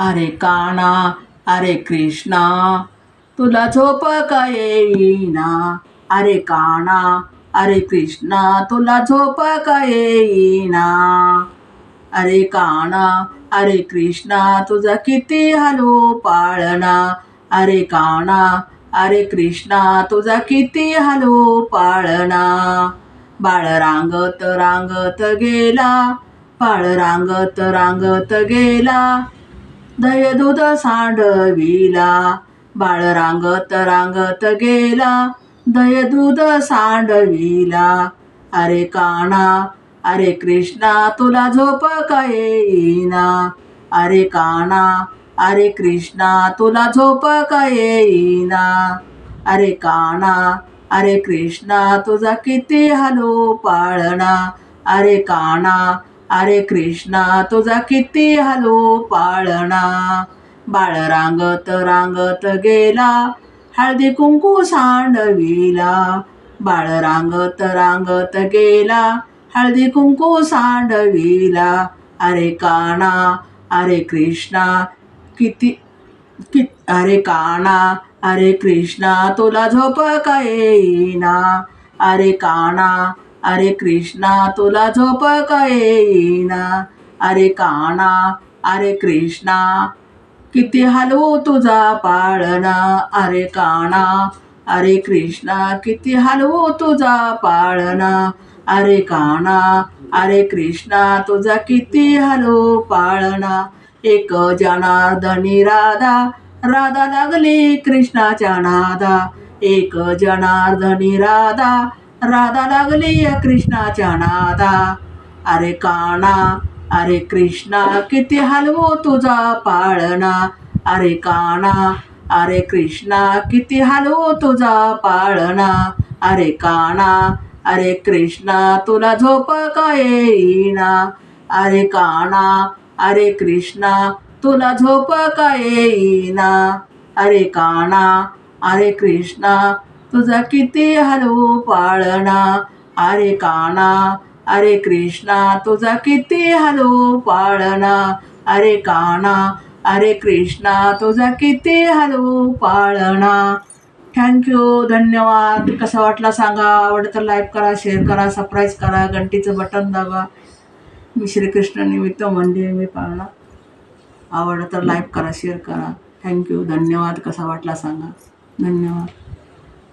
अरे काना अरे कृष्णा तुला झोप का येईना? अरे काना अरे कृष्णा तुला झोप का येईना? अरे काना अरे कृष्णा तुझा किती हलो पाळणा? अरे काना अरे कृष्णा तुझा किती हलो पाळणा? बाळ रांगत रांगत गेला बाळ रांगत रांगत गेला. दयदुध सांडविला बाळ रांगत रांगत गेला. दयदूध सांडविला अरे काना अरे कृष्णा तुला झोप का येईना? अरे काना अरे कृष्णा तुला झोप का येईना? अरे काना अरे कृष्णा तुझा किती हलो पाळणा? अरे काना अरे कृष्णा तुझा किती हलो पाळणा. बाळ रांगत रांगत गेला हळदी कुंकू सांडविला. बाळ रांगत रांगत गेला हळदी कुंकू सांडविला. अरे काना अरे कृष्णा किती कि अरे काना अरे कृष्णा तुला झोप का येईना. अरे काना अरे कृष्णा तुला झोप का येईना? अरे काना अरे कृष्णा किती हलवू तुझा पाळणा? अरे काना अरे कृष्णा किती हलवू तुझा पाळणा? अरे काना अरे कृष्णा तुझा किती हलू पाळणा? एक जनार्दनी राधा राधा लागली कृष्णाच्या नादा. एक जनार्दनी राधा राधा लागली कृष्णाच्या नादा. अरे काना अरे कृष्णा किती हलवो तुझा पाळणा. अरे काना अरे कृष्णा किती हलवू तुझा पाळणा. अरे काना अरे कृष्णा तुला झोप का येईना. अरे काना अरे कृष्णा तुला झोप का येईना. अरे काना अरे कृष्णा तुझा किती हलवू पाळणा? अरे काना अरे कृष्णा तुझा किती हलवू पाळणा? अरे काना अरे कृष्णा तुझा किती हलवू पाळणा? थँक्यू धन्यवाद. कसा वाटला सांगा. आवडतं तर लाईक करा शेअर करा सबस्क्राईब करा घंटीचं बटन दाबा. मी श्रीकृष्ण निमित्त म्हणजे मी पाळणा आवडलं तर लाईक करा शेअर करा. थँक्यू धन्यवाद. कसा वाटला सांगा. धन्यवाद.